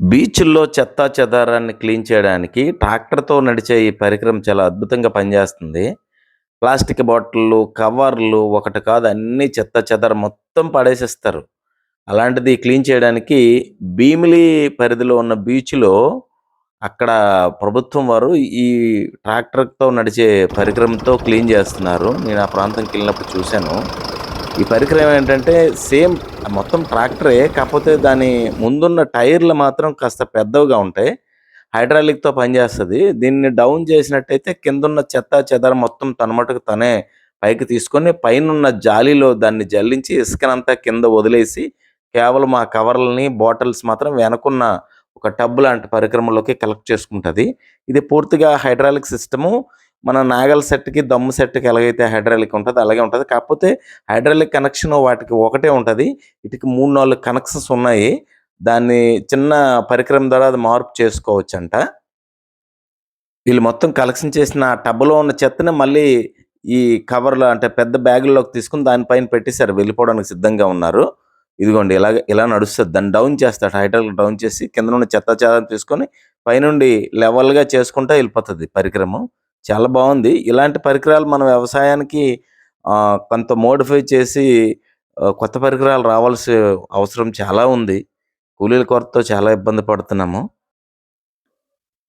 బీచ్‌ల్లో చెత్తా చెదారాన్ని క్లీన్ చేయడానికి ట్రాక్టర్‌తో నడిచే ఈ పరికరం చాలా అద్భుతంగా పనిచేస్తుంది. ప్లాస్టిక్ బాటిళ్ళు కవర్లు ఒకటి కాదు అన్ని చెత్త చెదారం మొత్తం పడేసేస్తారు. అలాంటిది క్లీన్ చేయడానికి భీమిలి పరిధిలో ఉన్న బీచ్‌లో అక్కడ ప్రభుత్వం వారు ఈ ట్రాక్టర్‌తో నడిచే పరికరంతో క్లీన్ చేస్తున్నారు. నేను ఆ ప్రాంతంకి వెళ్ళినప్పుడు చూశాను. ఈ పరికరం ఏంటంటే సేమ్ మొత్తం ట్రాక్టరే. కాకపోతే దాని ముందున్న టైర్‌లు మాత్రం కాస్త పెద్దవిగా ఉంటాయి. హైడ్రాలిక్‌తో పనిచేస్తుంది దీన్ని డౌన్ చేసినట్టయితే కిందున్న చెత్త చెదర మొత్తం తన మటుకు తనే పైకి తీసుకొని పైనున్న జాలీలో దాన్ని జల్లించి ఇసుకనంతా కింద వదిలేసి కేవలం ఆ కవర్లని, బాటిల్స్ మాత్రం వెనకున్న ఒక టబ్ లాంటి పరికరంలోకి కలెక్ట్ చేసుకుంటుంది ఇది పూర్తిగా హైడ్రాలిక్ సిస్టము. మన నాగల్ సెట్‌కి, దమ్ము సెట్‌కి ఎలాగైతే హైడ్రాలిక్ ఉంటుంది అలాగే ఉంటుంది కాకపోతే హైడ్రాలిక్ కనెక్షన్ వాటికి ఒకటే ఉంటుంది వీటికి 3, 4 కనెక్షన్స్ ఉన్నాయి. దాన్ని చిన్న పరికరం ద్వారా అది మార్పు చేసుకోవచ్చంట. వీళ్ళు మొత్తం కలెక్షన్ చేసిన టబ్‌లో ఉన్న చెత్తని మళ్ళీ ఈ కవర్‌లో అంటే పెద్ద బ్యాగుల్లోకి తీసుకొని దానిపైన పెట్టేశారు వెళ్ళిపోవడానికి సిద్ధంగా ఉన్నారు. ఇదిగోండి ఇలాగ ఇలా నడుస్తుంది దాన్ని డౌన్ చేస్తాడు. హైడ్రాలిక్ డౌన్ చేసి కిందనున్న చెత్త చెదారం తీసుకొని పైనుండి లెవెల్‌గా చేసుకుంటా వెళ్ళిపోతుంది పరికరము. చాలా బాగుంది ఇలాంటి పరికరాలు మన వ్యవసాయానికి కొంత మోడిఫై చేసి కొత్త పరికరాలు రావాల్సి అవసరం చాలా ఉంది. కూలీల కొరతతో చాలా ఇబ్బంది పడుతున్నాము.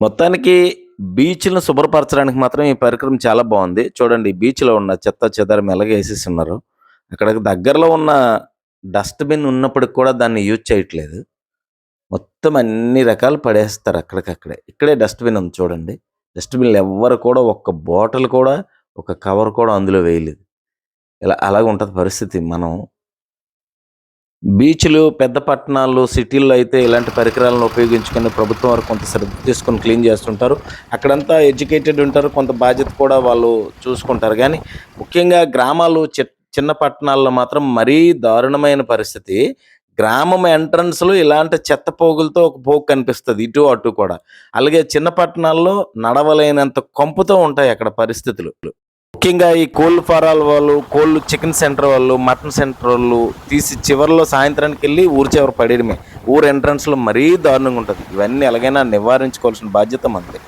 మొత్తానికి బీచ్‌లను శుభ్రపరచడానికి మాత్రం ఈ పరికరం చాలా బాగుంది చూడండి బీచ్‌లో ఉన్న చెత్త చెదారం ఎలాగ ఉన్నారు అక్కడికి దగ్గరలో ఉన్న డస్ట్‌బిన్ ఉన్నప్పటికి కూడా దాన్ని యూజ్ చేయట్లేదు. మొత్తం అన్ని రకాలు పడేస్తారు అక్కడికక్కడే. ఇక్కడే డస్ట్‌బిన్ ఉంది చూడండి. డస్ట్బిన్లు ఎవ్వరు కూడా ఒక్క బాటిల్ కూడా, ఒక కవర్ కూడా అందులో వేయలేదు. ఇలా అలాగుంటది పరిస్థితి. మనం బీచ్‌లు, పెద్ద పట్టణాల్లో, సిటీల్లో అయితే ఇలాంటి పరికరాలను ఉపయోగించుకొని ప్రభుత్వం వారు కొంత శ్రద్ధ తీసుకొని క్లీన్ చేస్తుంటారు. అక్కడంతా ఎడ్యుకేటెడ్ ఉంటారు. కొంత బాధ్యత కూడా వాళ్ళు చూసుకుంటారు కానీ ముఖ్యంగా గ్రామాలు చి చిన్న పట్టణాల్లో మాత్రం మరీ దారుణమైన పరిస్థితి. గ్రామం ఎంట్రన్స్‌లో ఇలాంటి చెత్త పోగులతో ఒక పోగు కనిపిస్తుంది ఇటు, అటు కూడా. అలాగే చిన్న పట్టణాల్లో నడవలేనంత కొంపుతో ఉంటాయి అక్కడ పరిస్థితులు. ముఖ్యంగా ఈ కోళ్ళు ఫారాల వాళ్ళు, కోళ్ళు చికెన్ సెంటర్ వాళ్ళు, మటన్ సెంటర్ వాళ్ళు తీసి చివరిలో సాయంత్రానికి వెళ్ళి ఊరు చివర పడేయడమే. ఊరు ఎంట్రన్స్‌లో మరీ దారుణంగా ఉంటుంది ఇవన్నీ ఎలాగైనా నివారించుకోవాల్సిన బాధ్యత మనది.